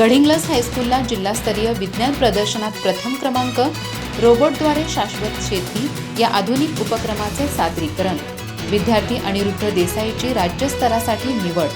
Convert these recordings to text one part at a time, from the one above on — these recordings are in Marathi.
गडिंग्लज हायस्कूलला जिल्हास्तरीय विज्ञान प्रदर्शनात प्रथम क्रमांक रोबोटद्वारे शाश्वत शेती या आधुनिक उपक्रमाचे सादरीकरण. विद्यार्थी अनिरुद्ध देसाईची राज्यस्तरासाठी निवड.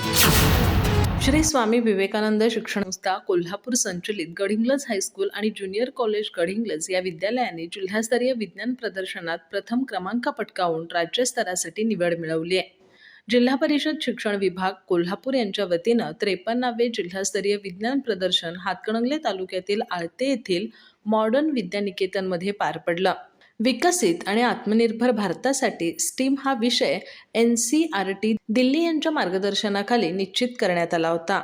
श्री स्वामी विवेकानंद शिक्षण संस्था कोल्हापूर संचलित गडिंग्लज हायस्कूल आणि ज्युनियर कॉलेज गडिंग्लज या विद्यालयाने जिल्हास्तरीय विज्ञान प्रदर्शनात प्रथम क्रमांक पटकावून राज्यस्तरासाठी निवड मिळवली आहे. जिल्हा परिषद शिक्षण विभाग कोल्हापूर यांच्या वतीनं त्रेपन्नावे जिल्हास्तरीय विज्ञान प्रदर्शन हातकणंगले तालुक्यातील आळते येथील मॉडर्न विद्यानिकेतनमध्ये पार पडलं. विकसित आणि आत्मनिर्भर भारतासाठी स्टीम हा विषय N C R T Delhi यांच्या मार्गदर्शनाखाली निश्चित करण्यात आला होता.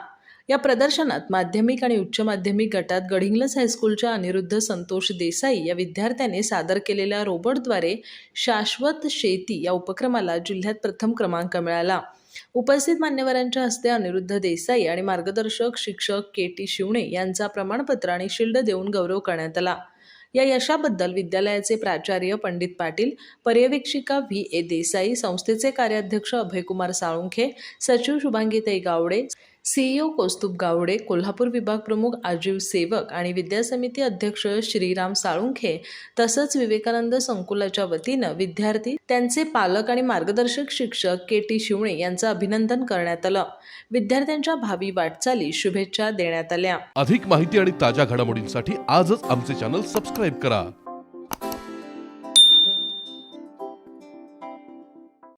या प्रदर्शनात माध्यमिक आणि उच्च माध्यमिक गटात गडिंग्लज हायस्कूलच्या अनिरुद्ध संतोष देसाई या विद्यार्थ्याने सादर केलेल्या रोबोटद्वारे शाश्वत शेती या उपक्रमाला जिल्ह्यात प्रथम क्रमांक मिळाला. उपस्थित मान्यवरांच्या हस्ते अनिरुद्ध देसाई आणि मार्गदर्शक शिक्षक के टी शिवणे यांचा प्रमाणपत्र आणि शिल्ड देऊन गौरव करण्यात आला. या यशाबद्दल विद्यालयाचे प्राचार्य पंडित पाटील पर्यवेक्षिका व्ही. ए. देसाई संस्थेचे कार्याध्यक्ष अभयकुमार साळुंखे सचिव शुभांगीताई गावडे सीईओ कौस्तुभ गावडे कोल्हापूर विभाग प्रमुख आजीव सेवक आणि विद्या समिती अध्यक्ष श्रीराम साळुंखे तसंच विवेकानंद संकुलाच्या वतीनं विद्यार्थी त्यांचे पालक आणि मार्गदर्शक शिक्षक के टी शिवणे यांचं अभिनंदन करण्यात आलं. विद्यार्थ्यांच्या भावी वाटचाली शुभेच्छा देण्यात आल्या. अधिक माहिती आणि ताज्या घडामोडींसाठी आजच आमचे चॅनल सबस्क्राईब करा.